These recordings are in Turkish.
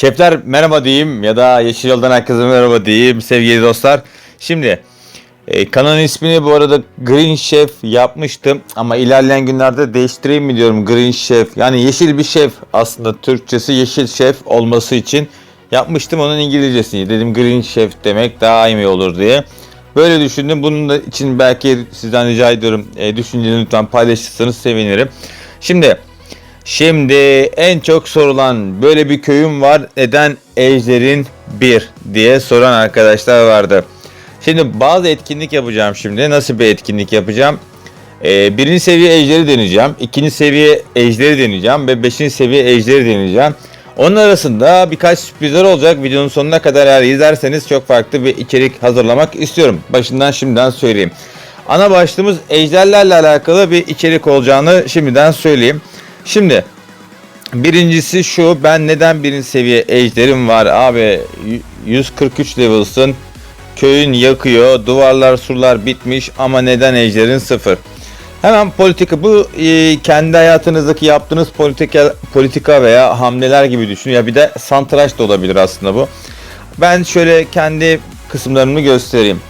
Şefler merhaba diyeyim ya da Yeşil Yoldan herkese merhaba diyeyim sevgili dostlar. Şimdi e, kanalın ismini bu arada Green Chef yapmıştım ama ilerleyen günlerde değiştireyim mi diyorum Green Chef. Yani yeşil bir şef aslında Türkçesi yeşil şef olması için yapmıştım onun İngilizcesini. Dedim Green Chef demek daha iyi olur diye. Böyle düşündüm. Bunun da için belki sizden rica ediyorum e, düşüncenizi lütfen paylaşırsanız sevinirim. Şimdi Şimdi en çok sorulan böyle bir köyüm var neden ejderin bir diye soran arkadaşlar vardı. Şimdi bazı etkinlik yapacağım şimdi. Nasıl bir etkinlik yapacağım? Ee, birinci seviye ejderi deneyeceğim. ikinci seviye ejderi deneyeceğim. Ve beşinci seviye ejderi deneyeceğim. Onun arasında birkaç sürprizler olacak. Videonun sonuna kadar eğer izlerseniz çok farklı bir içerik hazırlamak istiyorum. Başından şimdiden söyleyeyim. Ana başlığımız ejderlerle alakalı bir içerik olacağını şimdiden söyleyeyim. Şimdi birincisi şu ben neden birinci seviye ejderim var? Abi 143 level'sın. Köyün yakıyor duvarlar surlar bitmiş ama neden ejderin sıfır? Hemen politika bu e, kendi hayatınızdaki yaptığınız politika politika veya hamleler gibi düşünün. Ya bir de santraç da olabilir aslında bu. Ben şöyle kendi kısımlarımı göstereyim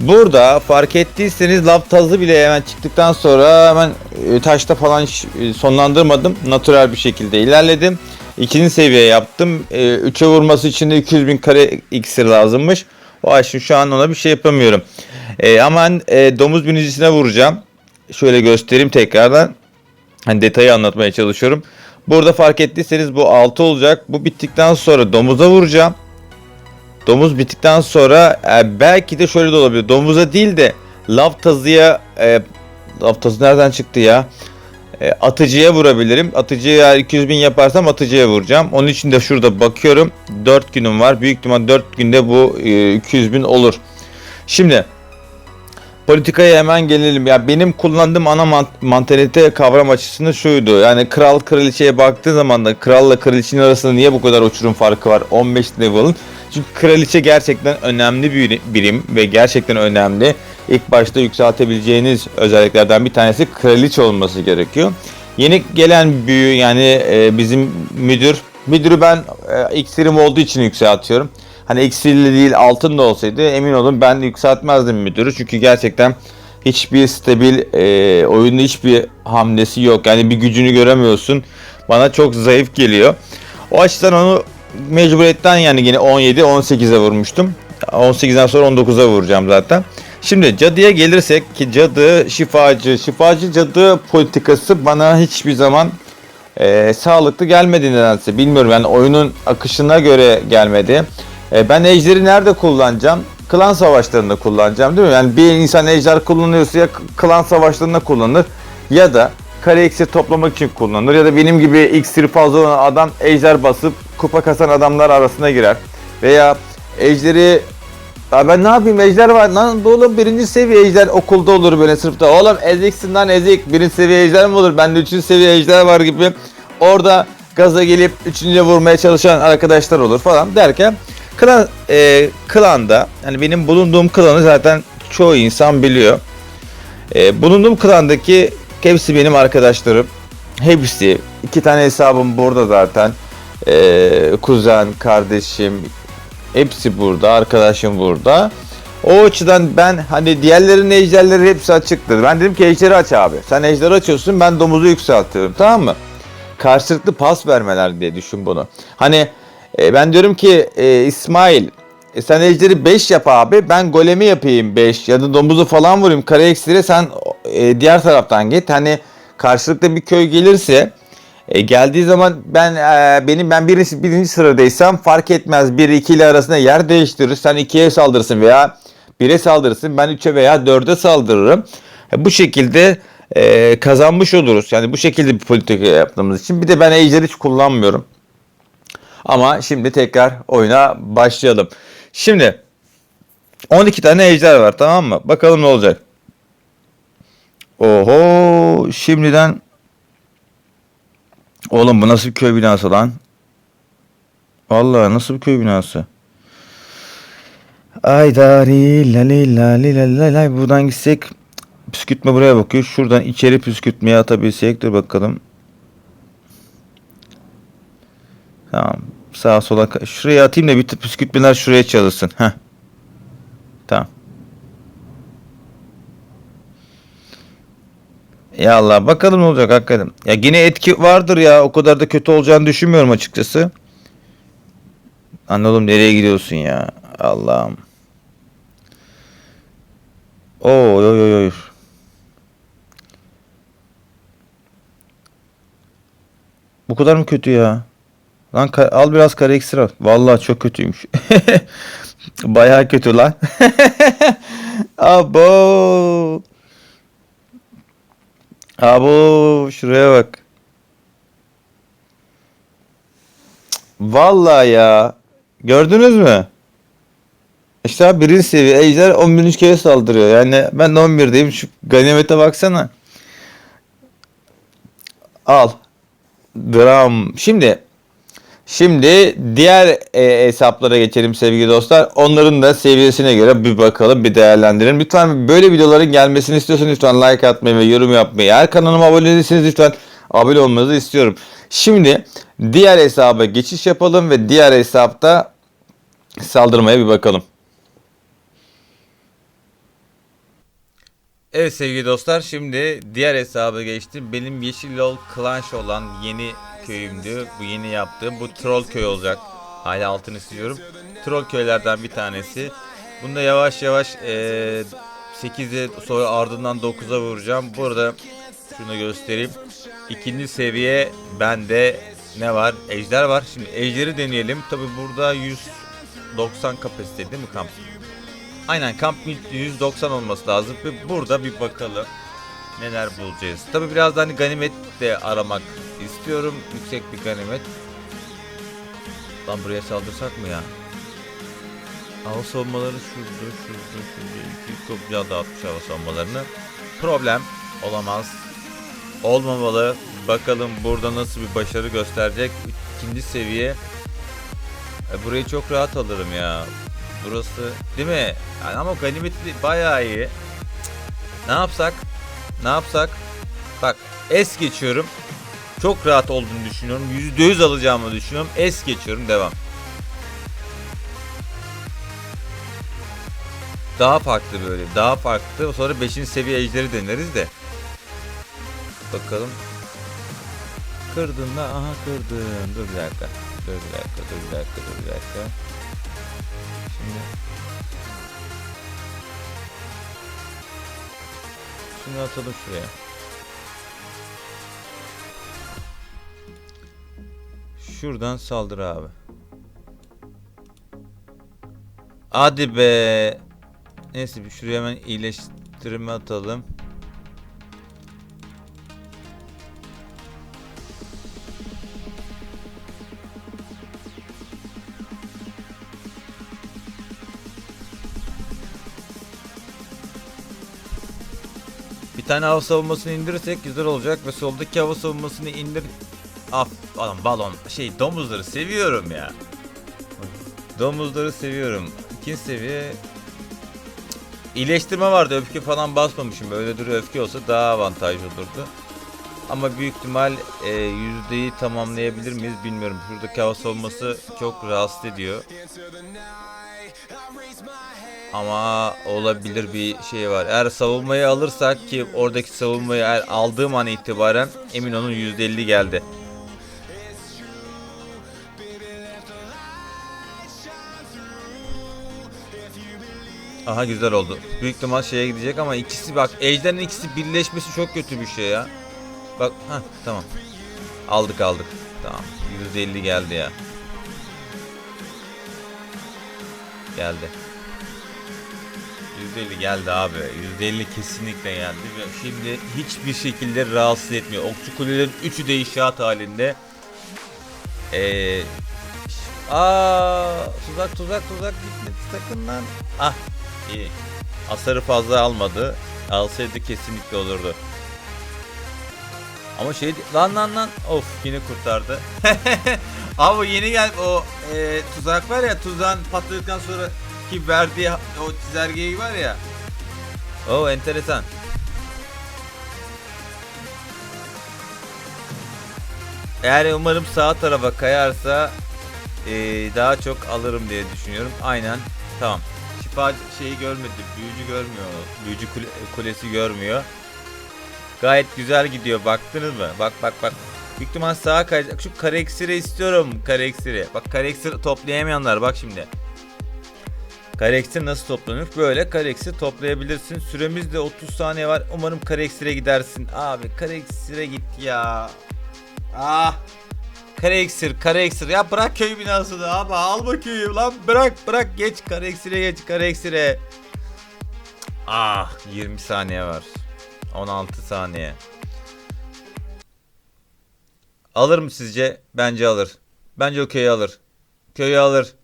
Burada fark ettiyseniz lav tazı bile hemen çıktıktan sonra hemen e, taşta falan e, sonlandırmadım. Natural bir şekilde ilerledim. İkinci seviye yaptım. 3'e vurması için de 200 bin kare iksir lazımmış. O aşın şu an ona bir şey yapamıyorum. E, ama e, domuz binicisine vuracağım. Şöyle göstereyim tekrardan. Hani detayı anlatmaya çalışıyorum. Burada fark ettiyseniz bu 6 olacak. Bu bittikten sonra domuza vuracağım. Domuz bittikten sonra e, belki de şöyle de olabilir. Domuza değil de lav tazıya e, lav tazı nereden çıktı ya? E, atıcıya vurabilirim. Atıcıya eğer 200 bin yaparsam atıcıya vuracağım. Onun için de şurada bakıyorum. 4 günüm var. Büyük ihtimal 4 günde bu e, 200 bin olur. Şimdi politikaya hemen gelelim. Ya benim kullandığım ana mant- mantalite kavram açısını şuydu. Yani kral kraliçeye baktığı zaman da kralla kraliçenin arasında niye bu kadar uçurum farkı var? 15 level'ın. Çünkü kraliçe gerçekten önemli bir birim ve gerçekten önemli. İlk başta yükseltebileceğiniz özelliklerden bir tanesi kraliçe olması gerekiyor. Yeni gelen büyü yani e, bizim müdür. Müdürü ben e, iksirim olduğu için yükseltiyorum. Hani iksirli değil altın da olsaydı emin olun ben yükseltmezdim müdürü. Çünkü gerçekten hiçbir stabil e, oyunda hiçbir hamlesi yok. Yani bir gücünü göremiyorsun. Bana çok zayıf geliyor. O açıdan onu mecburiyetten yani yine 17 18'e vurmuştum. 18'den sonra 19'a vuracağım zaten. Şimdi cadıya gelirsek ki cadı şifacı, şifacı cadı politikası bana hiçbir zaman e, sağlıklı gelmedi nedense. Bilmiyorum yani oyunun akışına göre gelmedi. E, ben ejderi nerede kullanacağım? Klan savaşlarında kullanacağım değil mi? Yani bir insan ejder kullanıyorsa ya klan savaşlarında kullanır ya da kare iksir toplamak için kullanılır ya da benim gibi iksiri fazla olan adam ejder basıp kupa kasan adamlar arasına girer. Veya ejderi ben ne yapayım ejder var lan oğlum birinci seviye ejder okulda olur böyle sınıfta. Oğlum eziksin lan ezik birinci seviye ejder mi olur? Bende üçüncü seviye ejder var gibi. Orada gaza gelip üçüncüye vurmaya çalışan arkadaşlar olur falan derken klan, e, klanda hani benim bulunduğum klanı zaten çoğu insan biliyor. E, bulunduğum klandaki hepsi benim arkadaşlarım. Hepsi. iki tane hesabım burada zaten. E, kuzen, kardeşim, hepsi burada. Arkadaşım burada. O açıdan ben hani diğerlerin ejderleri hepsi açıktır. Ben dedim ki ejderi aç abi. Sen ejderi açıyorsun ben domuzu yükseltiyorum tamam mı? Karşılıklı pas vermeler diye düşün bunu. Hani e, ben diyorum ki e, İsmail e, sen ejderi 5 yap abi. Ben golemi yapayım 5 ya da domuzu falan vurayım. Kare eksire sen e, diğer taraftan git. Hani karşılıklı bir köy gelirse e, geldiği zaman ben e, benim ben birinci, birinci sıradaysam fark etmez. 1 2 ile arasında yer değiştirir. Sen 2'ye saldırırsın veya 1'e saldırırsın. Ben 3'e veya 4'e saldırırım. E, bu şekilde e, kazanmış oluruz. Yani bu şekilde bir politika yaptığımız için. Bir de ben ejder hiç kullanmıyorum. Ama şimdi tekrar oyuna başlayalım. Şimdi 12 tane ejder var tamam mı? Bakalım ne olacak. Oho şimdiden Oğlum bu nasıl bir köy binası lan? Vallahi nasıl bir köy binası? Ay dari la la la la la buradan gitsek püskürtme buraya bakıyor. Şuradan içeri püskürtmeye atabilsek dur bakalım. Tamam. Sağa sola. Şuraya atayım da bir püskürtmeler şuraya çalışsın. Heh. Tamam. Ya Allah bakalım ne olacak hakikaten. Ya yine etki vardır ya. O kadar da kötü olacağını düşünmüyorum açıkçası. Anladım nereye gidiyorsun ya? Allah'ım. Oy oy oy oy. Bu kadar mı kötü ya? Lan al biraz kare ekstra. al. Vallahi çok kötüymüş. Bayağı kötü lan. Abo. Abo şuraya bak. Vallahi ya. Gördünüz mü? İşte abi birinci seviye ejder 11. kere saldırıyor. Yani ben de 11'deyim. Şu ganimete baksana. Al. Dram. Şimdi Şimdi diğer e, hesaplara geçelim sevgili dostlar. Onların da seviyesine göre bir bakalım, bir değerlendirelim. Lütfen böyle videoların gelmesini istiyorsanız lütfen like atmayı ve yorum yapmayı. Eğer kanalıma abone değilseniz lütfen abone olmanızı istiyorum. Şimdi diğer hesaba geçiş yapalım ve diğer hesapta saldırmaya bir bakalım. Evet sevgili dostlar şimdi diğer hesaba geçtim. Benim Yeşil Yol Clash olan yeni köyümdü. Bu yeni yaptığım bu troll köy olacak. Hala altını istiyorum. Troll köylerden bir tanesi. Bunda yavaş yavaş eee 8'e sonra ardından 9'a vuracağım. Burada şunu göstereyim. İkinci seviye bende ne var? Ejder var. Şimdi ejderi deneyelim. Tabi burada 190 kapasite değil mi kamp? Aynen kamp 190 olması lazım. Ve burada bir bakalım neler bulacağız. Tabi biraz da hani ganimet de aramak istiyorum. Yüksek bir ganimet. Lan buraya saldırsak mı ya? Hava savunmaları şurada, şurada, şurada. İki kopya dağıtmış hava savunmalarını. Problem olamaz. Olmamalı. Bakalım burada nasıl bir başarı gösterecek. İkinci seviye. E, burayı çok rahat alırım ya. Burası değil mi? Yani ama ganimeti bayağı iyi. Ne yapsak? Ne yapsak? Bak es geçiyorum. Çok rahat olduğunu düşünüyorum. %100 alacağımı düşünüyorum. Es geçiyorum. Devam. Daha farklı böyle. Daha farklı. Sonra 5. seviye ejderi deneriz de. Bakalım. Kırdın da aha kırdın. Dur bir dakika. Dur bir dakika. Dur bir dakika. Dur bir dakika. Şimdi Şunu atalım şuraya. Şuradan saldır abi. Hadi be. Neyse bir şuraya hemen iyileştirme atalım. Tane hava savunmasını indirirsek güzel olacak ve soldaki hava savunmasını indir. Af, adam balon şey domuzları seviyorum ya. Domuzları seviyorum. İkinci seviye iyileştirme vardı. Öfke falan basmamışım. Böyle duruyor öfke olsa daha avantajlı olurdu. Ama büyük ihtimal e, yüzdeyi tamamlayabilir miyiz bilmiyorum. Şuradaki hava savunması çok rahatsız ediyor. Ama olabilir bir şey var. Eğer savunmayı alırsak ki oradaki savunmayı eğer aldığım an itibaren emin olun %50 geldi. Aha güzel oldu. Büyük ihtimal şeye gidecek ama ikisi bak ejderin ikisi birleşmesi çok kötü bir şey ya. Bak ha tamam. Aldık aldık. Tamam. %50 geldi ya. Geldi. %50 geldi abi. %50 kesinlikle geldi. Ve şimdi hiçbir şekilde rahatsız etmiyor. Okçu kulelerin üçü de inşaat halinde. Ee, aa, tuzak tuzak tuzak gitme sakın lan. Ah iyi. Asarı fazla almadı. Alsaydı kesinlikle olurdu. Ama şey lan lan lan of yine kurtardı. Abi yeni gel o e, tuzak var ya tuzağın patladıktan sonra ki verdiği o çizelgeyi var ya. O enteresan. Eğer umarım sağ tarafa kayarsa e, daha çok alırım diye düşünüyorum. Aynen. Tamam. Şifa şeyi görmedi. Büyücü görmüyor. Büyücü kule- kulesi görmüyor. Gayet güzel gidiyor. Baktınız mı? Bak bak bak. Büyük ihtimal sağa kayacak. Şu kare iksiri istiyorum. Kare iksiri. Bak kare iksir toplayamayanlar bak şimdi. Kare iksir nasıl toplanır? Böyle kare iksir toplayabilirsin. Süremiz de 30 saniye var. Umarım kare iksire gidersin. Abi kare iksire git ya. Ah. Kare iksir, kare iksir. Ya bırak köy binasını abi. Al bakayım lan. Bırak bırak geç kare iksire geç kare iksire. Ah 20 saniye var. 16 saniye. Alır mı sizce? Bence alır. Bence o köyü alır. Köyü alır.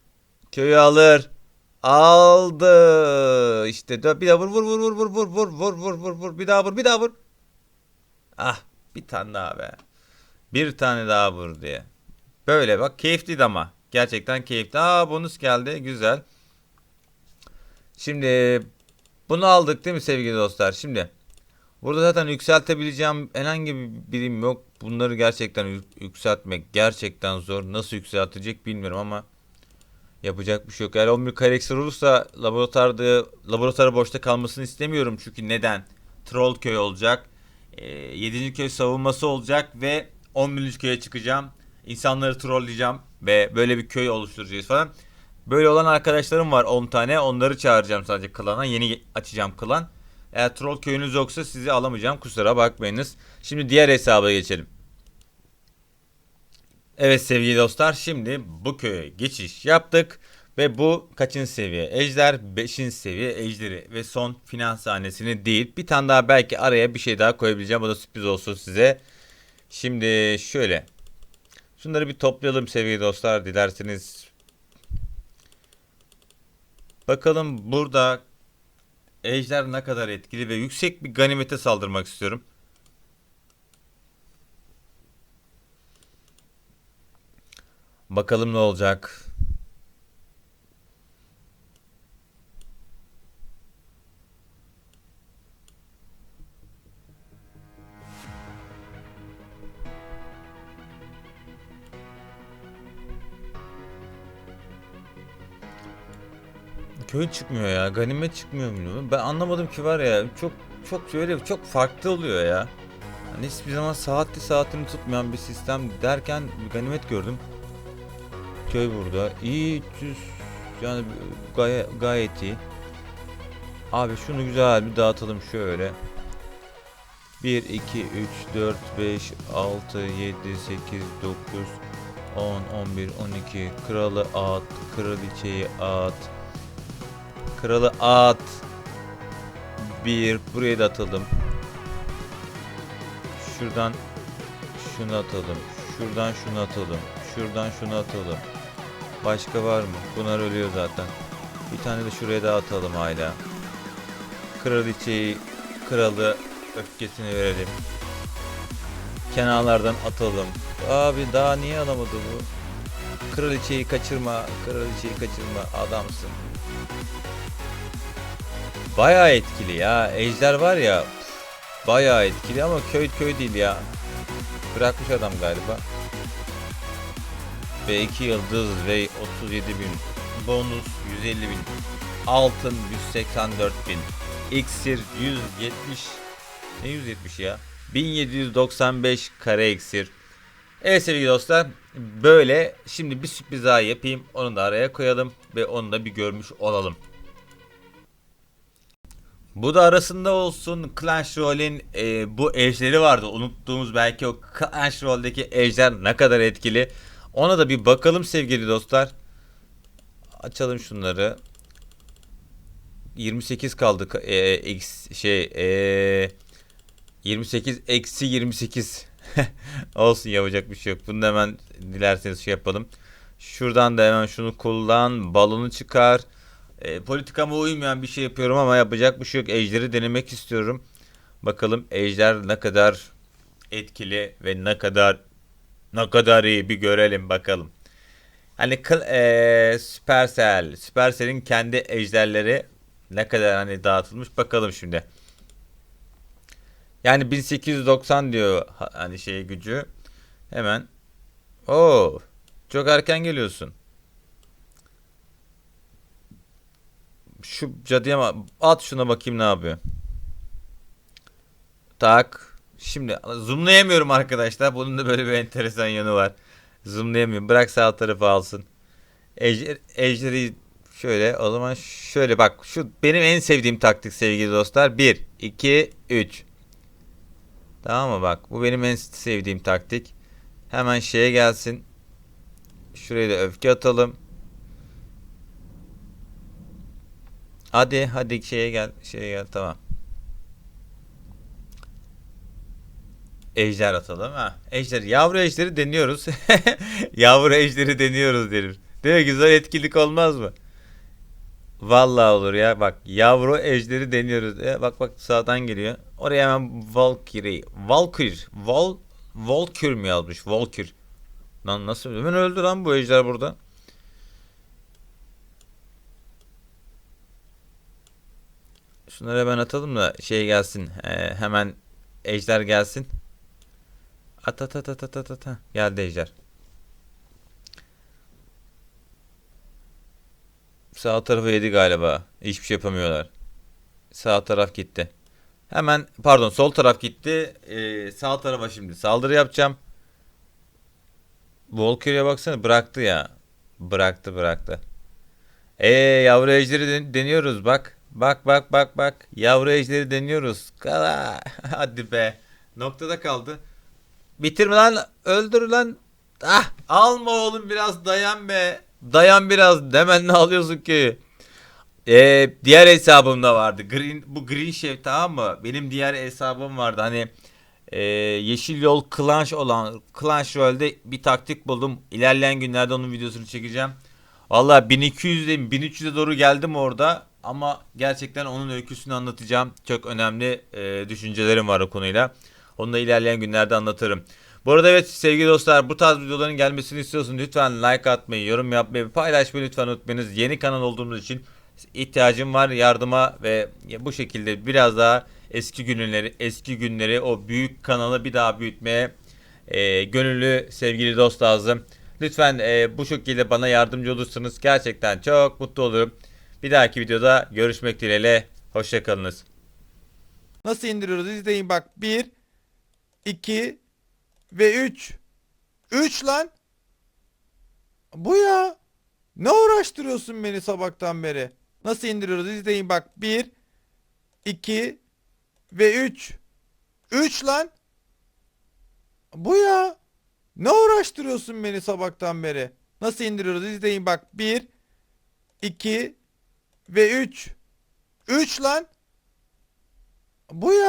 Köyü alır. Aldı. İşte bir daha vur vur vur vur vur vur vur vur vur vur vur bir daha vur bir daha vur. Ah bir tane daha be. Bir tane daha vur diye. Böyle bak keyifliydi ama. Gerçekten keyifli. Aa bonus geldi. Güzel. Şimdi bunu aldık değil mi sevgili dostlar? Şimdi burada zaten yükseltebileceğim herhangi bir birim yok. Bunları gerçekten yük- yükseltmek gerçekten zor. Nasıl yükseltecek bilmiyorum ama yapacak bir şey yok. Eğer 11 karakter olursa laboratuvarda laboratuvara boşta kalmasını istemiyorum. Çünkü neden? Troll köy olacak. E, 7. köy savunması olacak ve 11. köye çıkacağım. İnsanları trolleyeceğim ve böyle bir köy oluşturacağız falan. Böyle olan arkadaşlarım var 10 tane. Onları çağıracağım sadece klana. Yeni açacağım klan. Eğer troll köyünüz yoksa sizi alamayacağım. Kusura bakmayınız. Şimdi diğer hesaba geçelim. Evet sevgili dostlar şimdi bu köye geçiş yaptık. Ve bu kaçıncı seviye? Ejder 5. seviye ejderi ve son finans sahnesini değil. Bir tane daha belki araya bir şey daha koyabileceğim. O da sürpriz olsun size. Şimdi şöyle. Şunları bir toplayalım sevgili dostlar dilerseniz. Bakalım burada ejder ne kadar etkili ve yüksek bir ganimete saldırmak istiyorum. Bakalım ne olacak. Köy çıkmıyor ya. Ganimet çıkmıyor mu? Ben anlamadım ki var ya. Çok çok şöyle çok farklı oluyor ya. Hani hiçbir zaman saatli saatini tutmayan bir sistem derken bir ganimet gördüm. Köy burada. İyi 300 yani gay gayet iyi. Abi şunu güzel bir dağıtalım şöyle. 1, 2, 3, 4, 5, 6, 7, 8, 9, 10, 11, 12. Kralı at, kraliçeyi at. Kralı at. Bir buraya da atalım. Şuradan şunu atalım. Şuradan şunu atalım. Şuradan şunu atalım. Başka var mı? Bunlar ölüyor zaten. Bir tane de şuraya da atalım hala. Kraliçeyi, kralı öfkesini verelim. Kenarlardan atalım. Abi daha niye alamadı bu? Kraliçeyi kaçırma, kraliçeyi kaçırma adamsın. Bayağı etkili ya. Ejder var ya. pf, Bayağı etkili ama köy köy değil ya. Bırakmış adam galiba. Ve 2 yıldız ve 37 bin. Bonus 150 bin. Altın 184 bin. İksir 170. Ne 170 ya? 1795 kare iksir. Evet sevgili dostlar böyle şimdi bir sürpriz daha yapayım onu da araya koyalım ve onu da bir görmüş olalım. Bu da arasında olsun Clash Royale'in e, bu ejderi vardı unuttuğumuz belki o Clash Royale'deki ejder ne kadar etkili ona da bir bakalım sevgili dostlar. Açalım şunları. 28 kaldı e, x şey e, 28 eksi 28 olsun yapacak bir şey yok. Bunu da hemen dilerseniz şey yapalım. Şuradan da hemen şunu kullan. Balonu çıkar. E, politikama uymayan bir şey yapıyorum ama yapacak bir şey yok. Ejder'i denemek istiyorum. Bakalım Ejder ne kadar etkili ve ne kadar ne kadar iyi bir görelim bakalım. Hani e, Supercell, Supercell'in kendi ejderleri ne kadar hani dağıtılmış bakalım şimdi. Yani 1890 diyor hani şey gücü. Hemen. Oo, çok erken geliyorsun. Şu cadıya at şuna bakayım ne yapıyor. Tak. Şimdi zoomlayamıyorum arkadaşlar. Bunun da böyle bir enteresan yanı var. Zoomlayamıyorum. Bırak sağ tarafı alsın. Ejder, ejderi şöyle o zaman şöyle bak şu benim en sevdiğim taktik sevgili dostlar. 1, 2, 3. Tamam mı bak bu benim en sevdiğim taktik. Hemen şeye gelsin. Şuraya da öfke atalım. Hadi hadi şeye gel şeye gel tamam. Ejder atalım ha. Ejder yavru ejderi deniyoruz. yavru ejderi deniyoruz derim. Değil mi? Güzel etkinlik olmaz mı? Vallahi olur ya. Bak yavru ejderi deniyoruz. E, bak bak sağdan geliyor. Oraya hemen Valkyrie. Valkyrie. Val Valkyrie mi yazmış? Valkyrie. Lan nasıl? Hemen öldü lan bu ejder burada. Şunları hemen atalım da şey gelsin. Ee, hemen ejder gelsin. At at at at at at at. Geldi ejder. Sağ tarafı yedi galiba. Hiçbir şey yapamıyorlar. Sağ taraf gitti. Hemen pardon sol taraf gitti. Ee, sağ tarafa şimdi saldırı yapacağım. Volker'e baksana bıraktı ya. Bıraktı bıraktı. Ee yavru ejderi den- deniyoruz bak. Bak bak bak bak. Yavru ejderi deniyoruz. Kala. Hadi be. Noktada kaldı. Bitirme lan. Öldür lan. Ah alma oğlum biraz dayan be. Dayan biraz. Demen ne alıyorsun ki? Ee, diğer hesabımda vardı. Green bu Green Chef tamam mı? Benim diğer hesabım vardı. Hani e, Yeşil Yol Clash olan Clash Royale'de bir taktik buldum. İlerleyen günlerde onun videosunu çekeceğim. Valla 1200'de 1300'e doğru geldim orada ama gerçekten onun öyküsünü anlatacağım. Çok önemli e, düşüncelerim var o konuyla. Onu da ilerleyen günlerde anlatırım. Bu arada evet sevgili dostlar bu tarz videoların gelmesini istiyorsanız lütfen like atmayı, yorum yapmayı, paylaşmayı lütfen unutmayınız. Yeni kanal olduğumuz için ihtiyacım var yardıma ve bu şekilde biraz daha eski günleri, eski günleri o büyük kanalı bir daha büyütmeye e, gönüllü sevgili dost lazım. Lütfen e, bu şekilde bana yardımcı olursanız gerçekten çok mutlu olurum. Bir dahaki videoda görüşmek dileğiyle. Hoşçakalınız. Nasıl indiriyoruz? İzleyin bak. 1, 2 ve 3. 3 lan. Bu ya. Ne uğraştırıyorsun beni sabahtan beri? Nasıl indiriyoruz? İzleyin bak. 1, 2 ve 3. 3 lan. Bu ya. Ne uğraştırıyorsun beni sabahtan beri? Nasıl indiriyoruz? İzleyin bak. 1, 2 ve 3. 3 lan. Bu ya.